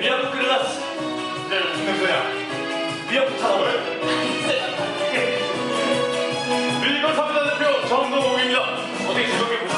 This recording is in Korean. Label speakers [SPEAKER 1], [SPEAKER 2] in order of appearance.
[SPEAKER 1] 미역국 끓여놨어.
[SPEAKER 2] 네, 무슨 냄새야?
[SPEAKER 1] 미역국 타올.
[SPEAKER 2] 밀고 3대 대표 정동욱입니다. 어떻게 즐겁게